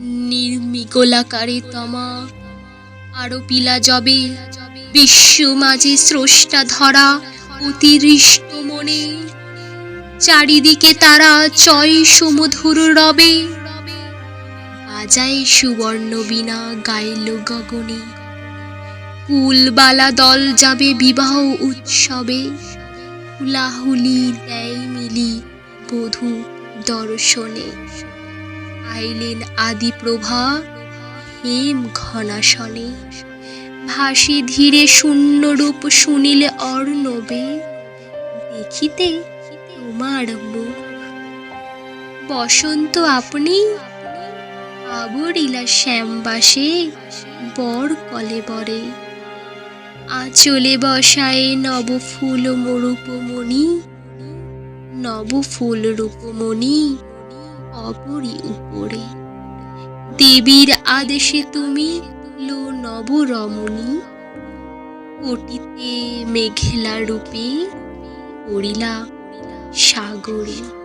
নির্মিকলাকারে তমা, আরও পিলা জবে বিশ্ব মাঝে স্রষ্টা ধরা, অতিরিষ্ট মনে। চারিদিকে তারা চয় সমধুর রবে। বাজায় সুবর্ণ বিনা গাইল গগনে। কুলবালা দল যাবে বিবাহ উৎসবে। হুলাহুলি দেয় মিলি বধূ দর্শনে। আইলেন আদি প্রভা হেম ঘনাশনে ভাসি ধীরে শূন্য রূপ শুনিলে অর্ণবে, দেখিতে তোমার মুখ। বসন্ত আপনি আবরিলা শ্যামবাসে বর কলে বরে। আঁচলে বসায় নব ফুল মরূপমণি নব ফুল রূপমণি অপরি উপরে। দেবীর আদেশে তুমি লো নব রমণী কোটিতে মেঘেলা রূপে পড়িলা সাগরে।